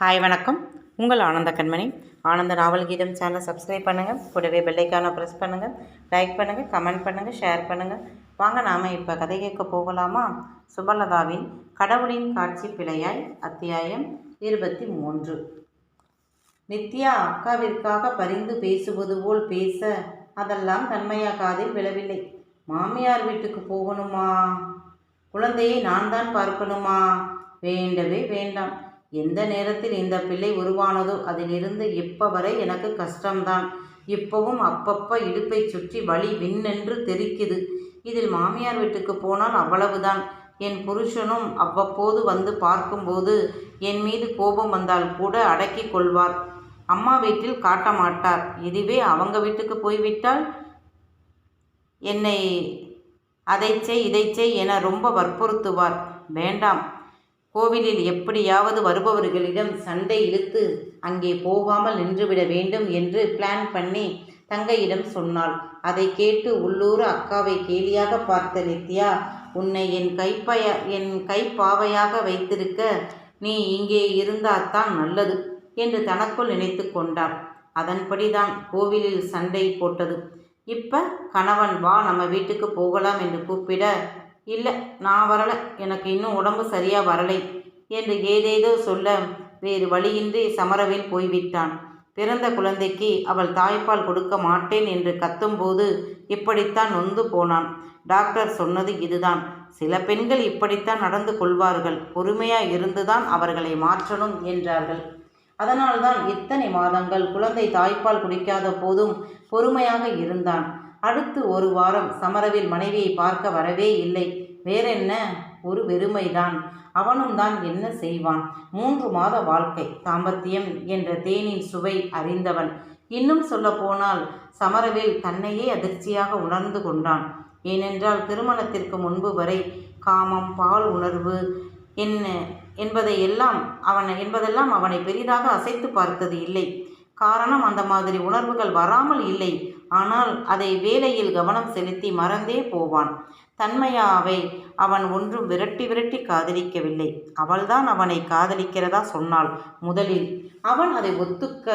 Hi வணக்கம். உங்கள் ஆனந்த கண்மணி. ஆனந்த நாவல் கீதம் சேனலை சப்ஸ்கிரைப் பண்ணுங்கள் கூடவே பெல்லைக்கான ப்ரெஸ் பண்ணுங்கள் லைக் பண்ணுங்கள் கமெண்ட் பண்ணுங்கள் ஷேர் பண்ணுங்கள் வாங்க நாம் இப்போ கதை கேட்க போகலாமா? சுபலதாவின் கடவுளின் காட்சி பிழையாய் அத்தியாயம் இருபத்தி மூன்று நித்யா அக்காவிற்காக பரிந்து பேசுவது போல் பேச அதெல்லாம் தன்மையா காதில் விழவில்லை. மாமியார் வீட்டுக்கு போகணுமா? குழந்தையை நான் தான் பார்க்கணுமா? வேண்டவே வேண்டாம். எந்த நேரத்தில் இந்த பிள்ளை உருவானதோ அதிலிருந்து இப்ப வரை எனக்கு கஷ்டம்தான். இப்பவும் அப்பப்போ இடுப்பை சுற்றி வலி விண்ணென்று தெரிக்குது. இதில் மாமியார் வீட்டுக்கு போனால் அவ்வளவுதான். என் புருஷனும் அவ்வப்போது வந்து பார்க்கும்போது என் மீது கோபம் வந்தால் கூட அடக்கி கொள்வார். அம்மா வீட்டில் காட்ட மாட்டார். இதுவே அவங்க வீட்டுக்கு போய்விட்டால்? என்னை அதை செய் இதை செய் என ரொம்ப வற்புறுத்துவார். வேண்டாம். கோவிலில் எப்படியாவது வருபவர்களிடம் சண்டை இழுத்து அங்கே போகாமல் நின்றுவிட வேண்டும் என்று பிளான் பண்ணி தங்கையிடம் சொன்னாள். அதை கேட்டு உள்ளூர் அக்காவை கேலியாக பார்த்த நித்யா உன்னை என் கைப்பய என் கைப்பாவையாக வைத்திருக்க நீ இங்கே இருந்தால்தான் நல்லது என்று தனக்குள் நினைத்து கொண்டாள். அதன்படிதான் கோவிலில் சண்டை போட்டது. இப்ப கணவன் வா நம்ம வீட்டுக்கு போகலாம் என்று கூப்பிட இல்லை நான் வரலை. எனக்கு இன்னும் உடம்பு சரியாக வரலை என்று ஏதேதோ சொல்ல வேறு வழியின்றி சமரவில் போய்விட்டான். பிறந்த குழந்தைக்கு அவள் தாய்ப்பால் கொடுக்க மாட்டேன் என்று கத்தும்போது இப்படித்தான் நொந்து போனான். டாக்டர் சொன்னது இதுதான். சில பெண்கள் இப்படித்தான் நடந்து கொள்வார்கள். பொறுமையாக இருந்துதான் அவர்களை மாற்றணும் என்றார்கள். அதனால்தான் இத்தனை மாதங்கள் குழந்தை தாய்ப்பால் குடிக்காத போதும் பொறுமையாக இருந்தான். அடுத்து ஒரு வாரம் சமரவில் மனைவியை பார்க்க வரவே இல்லை. வேறென்ன? ஒரு வெறுமைதான். அவனும் தான் என்ன செய்வான்? மூன்று மாத வாழ்க்கை தாம்பத்தியம் என்ற தேனின் சுவை அறிந்தவன். இன்னும் சொல்ல போனால் சமரவில் தன்னையே அதிர்ச்சியாக உணர்ந்து கொண்டான். ஏனென்றால் திருமணத்திற்கு முன்பு வரை காமம் பால் உணர்வு என்ன என்பதை எல்லாம் அவனை என்பதெல்லாம் அவனை பெரிதாக அசைத்து பார்த்தது இல்லை. காரணம் அந்த மாதிரி உணர்வுகள் வராமல் இல்லை. ஆனால் அதை வேலையில் கவனம் செலுத்தி மறந்தே போவான். தன்மையாவை அவன் ஒன்றும் விரட்டி விரட்டி காதலிக்கவில்லை. அவள்தான் அவனை காதலிக்கிறதா சொன்னாள் முதலில். அவன் அதை ஒத்துக்க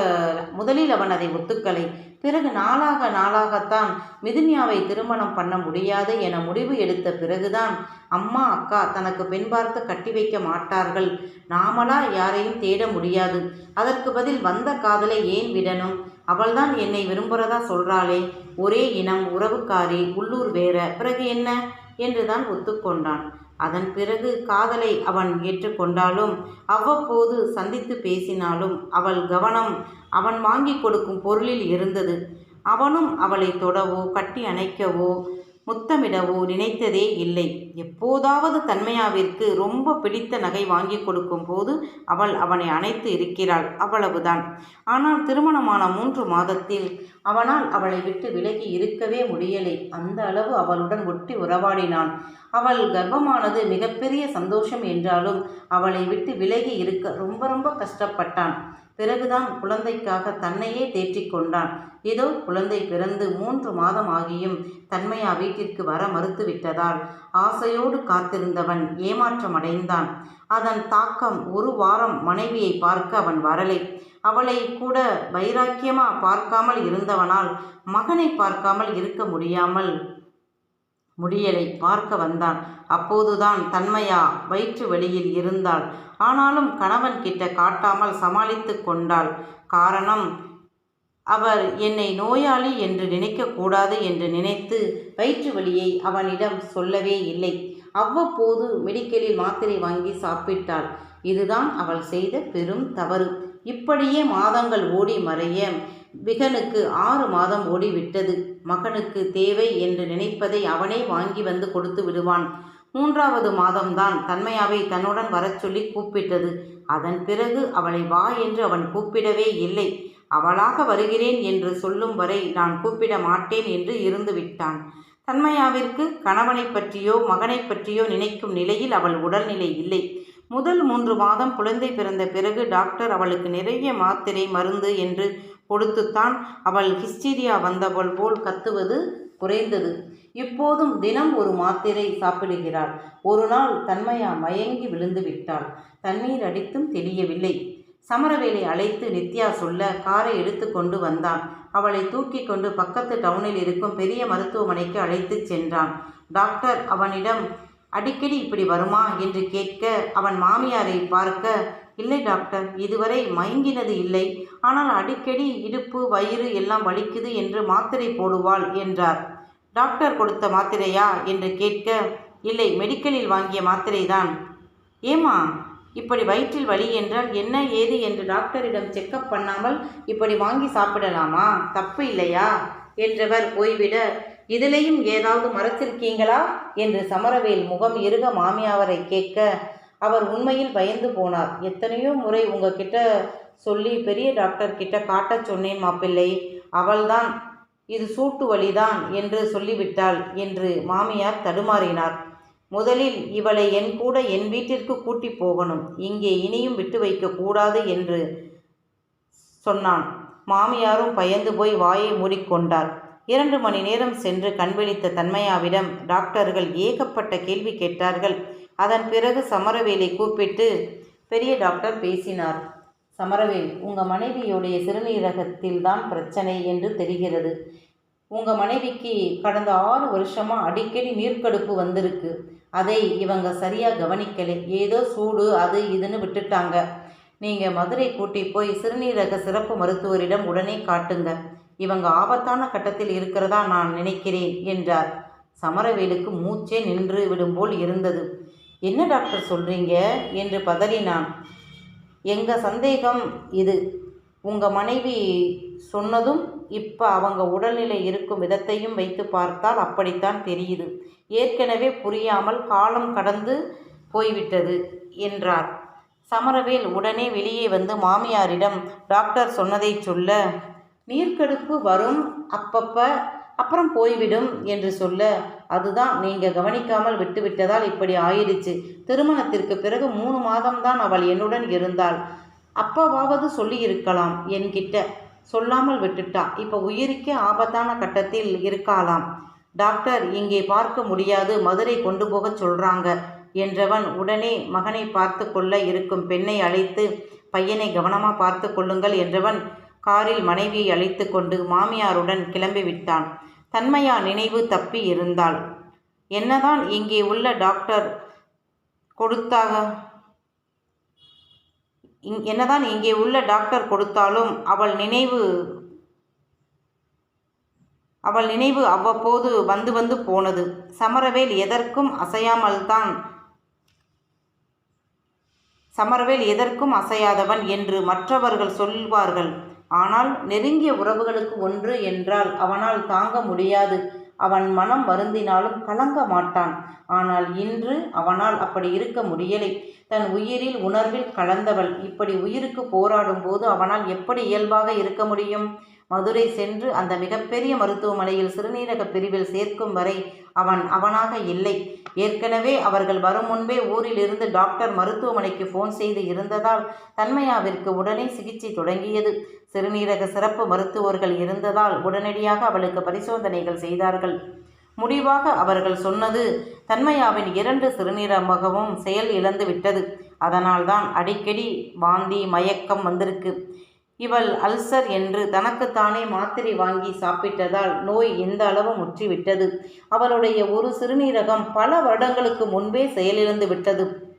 முதலில் அவன் அதை ஒத்துக்கலை. பிறகு நாளாக நாளாகத்தான் மிதுன்யாவை திருமணம் பண்ண முடியாது என முடிவு எடுத்த பிறகுதான் அம்மா அக்கா தனக்கு பெண் பார்த்து கட்டி வைக்க மாட்டார்கள். நாமளா யாரையும் தேட முடியாது. அதற்கு பதில் வந்த காதலை ஏன் விடணும்? அவள்தான் என்னை விரும்புகிறதா சொல்கிறாளே ஒரே இனம் உறவுக்காரி உள்ளூர் வேற. பிறகு என்ன? என்றுதான் ஒத்துக்கொண்டான். அதன் பிறகு காதலை அவன் ஏற்றுக்கொண்டாலும் அவ்வப்போது சந்தித்து பேசினாலும் அவள் கவனம் அவன் வாங்கி கொடுக்கும் பொருளில் இருந்தது. அவனும் அவளை தொடவோ கட்டி அணைக்கவோ முத்தமிடவோ நினைத்ததே இல்லை. எப்போதாவது தன்மையாவிற்கு ரொம்ப பிடித்த நகை வாங்கி கொடுக்கும் போது அவள் அவனை அணைத்து இருக்கிறாள். அவ்வளவுதான். ஆனால் திருமணமான மூன்று மாதத்தில் அவனால் அவளை விட்டு விலகி இருக்கவே முடியலை. அந்த அளவு அவளுடன் ஒட்டி உறவாடினான். அவள் கர்ப்பமானது மிகப்பெரிய சந்தோஷம் என்றாலும் அவளை விட்டு விலகி இருக்க ரொம்ப ரொம்ப கஷ்டப்பட்டான். பிறகுதான் குழந்தைக்காக தன்னையே தேற்றிக் கொண்டான். ஏதோ குழந்தை பிறந்து மூன்று மாதம் ஆகியும் தன்மையா வீட்டிற்கு வர மறுத்துவிட்டதால் ஆசையோடு காத்திருந்தவன் ஏமாற்றமடைந்தான். அதன் தாக்கம் ஒரு வாரம் மனைவியை பார்க்க அவன் வரலை. அவளை கூட வைராக்கியமா பார்க்காமல் இருந்தவனால் மகனை பார்க்காமல் இருக்க முடியாமல் முடியலை. பார்க்க வந்தான். அப்போதுதான் தன்மையா வயிற்று வெளியில் இருந்தாள். ஆனாலும் கணவன் கிட்ட காட்டாமல் சமாளித்து கொண்டாள். காரணம் அவர் என்னை நோயாளி என்று நினைக்கக்கூடாது என்று நினைத்து வயிற்று வலியை அவனிடம் சொல்லவே இல்லை. அவ்வப்போது மெடிக்கலில் மாத்திரை வாங்கி சாப்பிட்டாள். இதுதான் அவள் செய்த பெரும் தவறு. இப்படியே மாதங்கள் ஓடி மறைய விகனுக்கு ஆறு மாதம் ஓடிவிட்டது. மகனுக்கு தேவை என்று நினைப்பதை அவனே வாங்கி வந்து கொடுத்து விடுவான். மூன்றாவது மாதம்தான் தன்மையாவை தன்னுடன் வரச் சொல்லி கூப்பிட்டது. அதன் பிறகு அவளை வா என்று அவன் கூப்பிடவே இல்லை. அவளாக வருகிறேன் என்று சொல்லும் வரை நான் கூப்பிட மாட்டேன் என்று இருந்து விட்டான். தன்மையாவிற்கு கணவனை பற்றியோ மகனை பற்றியோ நினைக்கும் நிலையில் அவள் உடல்நிலை இல்லை. முதல் மூன்று மாதம் குழந்தை பிறந்த பிறகு டாக்டர் அவளுக்கு நிறைய மாத்திரை மருந்து என்று கொடுத்துத்தான் அவள் ஹிஸ்டீரியா வந்தவள் போல் கத்துவது குறைந்தது. இப்போதும் தினம் ஒரு மாத்திரை சாப்பிடுகிறாள். ஒரு நாள் தன்மையா மயங்கி விழுந்து விட்டாள். தண்ணீர் அடித்தும் தெரியவில்லை சமரவேலை அழைத்து நித்யா சொல்ல காரை எடுத்து கொண்டு வந்தான். அவளை தூக்கி கொண்டு பக்கத்து டவுனில் இருக்கும் பெரிய மருத்துவமனைக்கு அழைத்துச் சென்றான். டாக்டர் அவனிடம் அடிக்கடி இப்படி வருமா என்று கேட்க அவன் மாமியாரை பார்க்க இல்லை டாக்டர் இதுவரை மயங்கினது இல்லை. ஆனால் அடிக்கடி இடுப்பு வயிறு எல்லாம் வலிக்குது என்று மாத்திரை போடுவாள் என்றார். டாக்டர் கொடுத்த மாத்திரையா? என்று கேட்க இல்லை மெடிக்கலில் வாங்கிய மாத்திரைதான். ஏமா இப்படி வயிற்றில் வலி என்றால் என்ன ஏது? என்று டாக்டரிடம் செக்கப் பண்ணாமல் இப்படி வாங்கி சாப்பிடலாமா? தப்பு இல்லையா? என்றவர் போய்விட இதிலேயும் ஏதாவது மறைச்சிருக்கீங்களா? என்று சமரவேல் முகம் இருக மாமியாவரை கேட்க அவர் உண்மையில் பயந்து போனார். எத்தனையோ முறை உங்ககிட்ட சொல்லி பெரிய டாக்டர் கிட்ட காட்டச் சொன்னேன் மாப்பிள்ளை. அவள்தான் இது சூட்டு வழிதான் என்று சொல்லிவிட்டாள் என்று மாமியார் தடுமாறினார். முதலில் இவளை என் கூட என் வீட்டிற்கு கூட்டி போகணும். இங்கே இனியும் விட்டு வைக்க கூடாது என்று சொன்னான். மாமியாரும் பயந்து போய் வாயை மூடிக்கொண்டார். இரண்டு மணி நேரம் சென்று கண்விழித்த தன்மையாவிடம் டாக்டர்கள் ஏகப்பட்ட கேள்வி கேட்டார்கள். அதன் பிறகு சமரவேலை கூப்பிட்டு பெரிய டாக்டர் பேசினார். சமரவேல் உங்கள் மனைவியுடைய சிறுநீரகத்தில் தான் பிரச்சனை என்று தெரிகிறது. உங்கள் மனைவிக்கு கடந்த ஆறு வருஷமாக அடிக்கடி நீர்க்கடுப்பு வந்திருக்கு. அதை இவங்க சரியாக கவனிக்கலை. ஏதோ சூடு அது இதுன்னு விட்டுட்டாங்க. நீங்கள் மதுரை கூட்டி போய் சிறுநீரக சிறப்பு மருத்துவரிடம் உடனே காட்டுங்க. இவங்க ஆபத்தான கட்டத்தில் இருக்கிறதா நான் நினைக்கிறேன் என்றார். சமரவேலுக்கு மூச்சே நின்று விடும்போல் இருந்தது. என்ன டாக்டர் சொல்றீங்க? என்று பதறினான். எங்க சந்தேகம் இது. உங்க மனைவி சொன்னதும் இப்போ அவங்க உடல்நிலை இருக்கும் விதத்தையும் வைத்து பார்த்தால் அப்படித்தான் தெரியுது. ஏற்கனவே புரியாமல் காலம் கடந்து போய்விட்டது என்றார். சமரவேல் உடனே வெளியே வந்து மாமியாரிடம் டாக்டர் சொன்னதை சொல்ல நீர்க்கடுப்பு வரும் அப்பப்ப அப்புறம் போய்விடும் என்று சொல்ல அதுதான் நீங்கள் கவனிக்காமல் விட்டுவிட்டதால் இப்படி ஆயிடுச்சு. திருமணத்திற்கு பிறகு மூணு மாதம்தான் அவள் என்னுடன் இருந்தாள். அப்பவாவது சொல்லியிருக்கலாம் என்கிட்ட. சொல்லாமல் விட்டுட்டா. இப்போ உயிருக்கே ஆபத்தான கட்டத்தில் இருக்காளாம். டாக்டர் இங்கே பார்க்க முடியாது. மதுரை கொண்டு போக சொல்றாங்க. என்றவன் உடனே மகனை பார்த்து கொள்ள இருக்கும் பெண்ணை அழைத்து பையனை கவனமாக பார்த்து கொள்ளுங்கள் என்றவன் காரில் மனைவியை அழைத்து கொண்டு மாமியாருடன் கிளம்பிவிட்டான். தன்மையா நினைவு தப்பி இருந்தாள். என்னதான் இங்கே உள்ள டாக்டர் கொடுத்தாக இங் என்னதான் இங்கே உள்ள டாக்டர் கொடுத்தாலும் அவள் நினைவு அவள் நினைவு அவ்வப்போது வந்து வந்து போனது. சமரவேல் எதற்கும் அசையாமல்தான் சமரவேல் எதற்கும் அசையாதவன் என்று மற்றவர்கள் சொல்வார்கள். ஆனால் நெருங்கிய உறவுகளுக்கு ஒன்று என்றால் அவனால் தாங்க முடியாது. அவன் மனம் வருந்தினாலும் கலங்க மாட்டான். ஆனால் இன்று அவனால் அப்படி இருக்க முடியலை. தன் உயிரில் உணர்வில் கலந்தவள். இப்படி உயிருக்கு போராடும் போது அவனால் எப்படி இயல்பாக இருக்க முடியும்? மதுரை சென்று அந்த மிகப்பெரிய மருத்துவமனையில் சிறுநீரக பிரிவில் சேர்க்கும் வரை அவன் அவனாக இல்லை. ஏற்கனவே அவர்கள் வரும் முன்பே ஊரில் இருந்து டாக்டர் மருத்துவமனைக்கு ஃபோன் செய்து இருந்ததால் தன்மையாவிற்கு உடனே சிகிச்சை தொடங்கியது. சிறுநீரக சிறப்பு மருத்துவர்கள் இருந்ததால் உடனடியாக அவளுக்கு பரிசோதனைகள் செய்தார்கள். முடிவாக அவர்கள் சொன்னது தன்மையாவின் இரண்டு சிறுநீரகமும் செயல் இழந்து விட்டது. அதனால்தான் அடிக்கடி வாந்தி மயக்கம் வந்திருக்கு. இவள் அல்சர் என்று தனக்குத்தானே மாத்திரை வாங்கி சாப்பிட்டதால் நோய் எந்த அளவு முற்றிவிட்டது? அவளுடைய ஒரு சிறுநீரகம் பல வருடங்களுக்கு முன்பே செயலிழந்து விட்டது.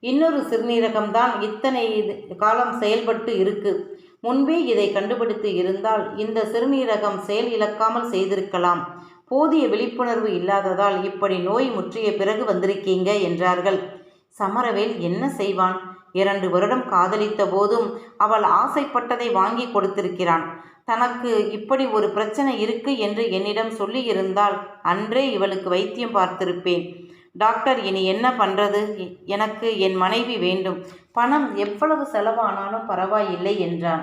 இன்னொரு சிறுநீரகம்தான் இத்தனை காலம் செயல்பட்டு இருக்கு. முன்பே இதை கண்டுபிடித்து இருந்தால் இந்த சிறுநீரகம் செயல் இழக்காமல் செய்திருக்கலாம். போதிய விழிப்புணர்வு இல்லாததால் இப்படி நோய் முற்றிய பிறகு வந்திருக்கீங்க என்றார்கள். சமரவேல் என்ன செய்வான்? இரண்டு வருடம் காதலித்த போதும் அவள் ஆசைப்பட்டதை வாங்கி கொடுத்திருக்கிறான். தனக்கு இப்படி ஒரு பிரச்சனை இருக்கு என்று என்னிடம் சொல்லியிருந்தால் அன்றே இவளுக்கு வைத்தியம் பார்த்திருப்பேன். டாக்டர் இனி என்ன பண்ணுறது எனக்கு என் மனைவி வேண்டும். பணம் எவ்வளவு செலவானாலும் பரவாயில்லை என்றான்.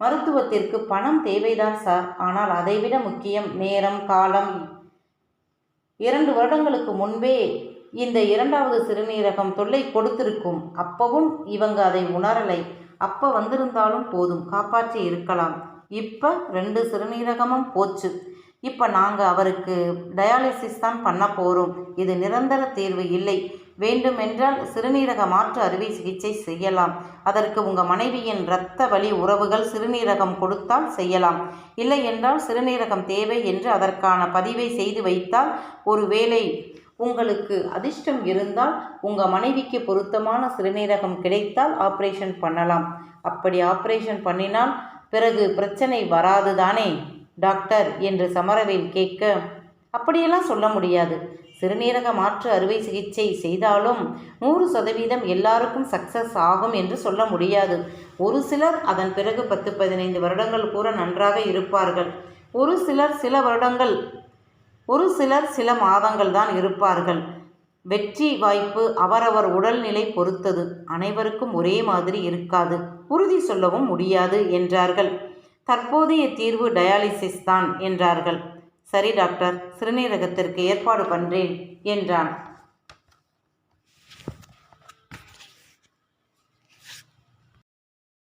மருத்துவத்திற்கு பணம் தேவைதான் சார். ஆனால் அதைவிட முக்கியம் நேரம் காலம். இரண்டு வருடங்களுக்கு முன்பே இந்த இரண்டாவது சிறுநீரகம் தொல்லை கொடுத்திருக்கும். அப்பவும் இவங்க அதை உணரலை. அப்போ வந்திருந்தாலும் போதும் காப்பாற்றி இருக்கலாம். இப்போ ரெண்டு சிறுநீரகமும் போச்சு. இப்போ நாங்கள் அவருக்கு டயாலிசிஸ் தான் பண்ண போகிறோம் இது நிரந்தர தீர்வு இல்லை. வேண்டுமென்றால் சிறுநீரக மாற்று அறுவை சிகிச்சை செய்யலாம். அதற்கு உங்கள் மனைவியின் இரத்த வழி உறவுகள் சிறுநீரகம் கொடுத்தால் செய்யலாம். இல்லை என்றால் சிறுநீரகம் தேவை என்று அதற்கான பதிவை செய்து வைத்தால் ஒருவேளை உங்களுக்கு அதிர்ஷ்டம் இருந்தால் உங்கள் மனைவிக்கு பொருத்தமான சிறுநீரகம் கிடைத்தால் ஆப்ரேஷன் பண்ணலாம். அப்படி ஆப்ரேஷன் பண்ணினால் பிறகு பிரச்சனை வராது தானே டாக்டர் என்று சமரவேல் கேட்க அப்படியெல்லாம் சொல்ல முடியாது. சிறுநீரக மாற்று அறுவை சிகிச்சை செய்தாலும் நூறு சதவீதம் எல்லாருக்கும் சக்சஸ் ஆகும் என்று சொல்ல முடியாது. ஒரு சிலர் அதன் பிறகு பத்து பதினைந்து வருடங்கள் கூட நன்றாக இருப்பார்கள். ஒரு சிலர் சில வருடங்கள் ஒரு சிலர் சில மாதங்கள் தான் இருப்பார்கள். வெற்றி வாய்ப்பு அவரவர் உடல்நிலை பொறுத்தது. அனைவருக்கும் ஒரே மாதிரி இருக்காது. உறுதி சொல்லவும் முடியாது என்றார்கள். தற்போதைய தீர்வு டயாலிசிஸ் தான் என்றார்கள். சரி டாக்டர் சிறுநீரகத்திற்கு ஏற்பாடு பண்ணுறேன் என்றான்.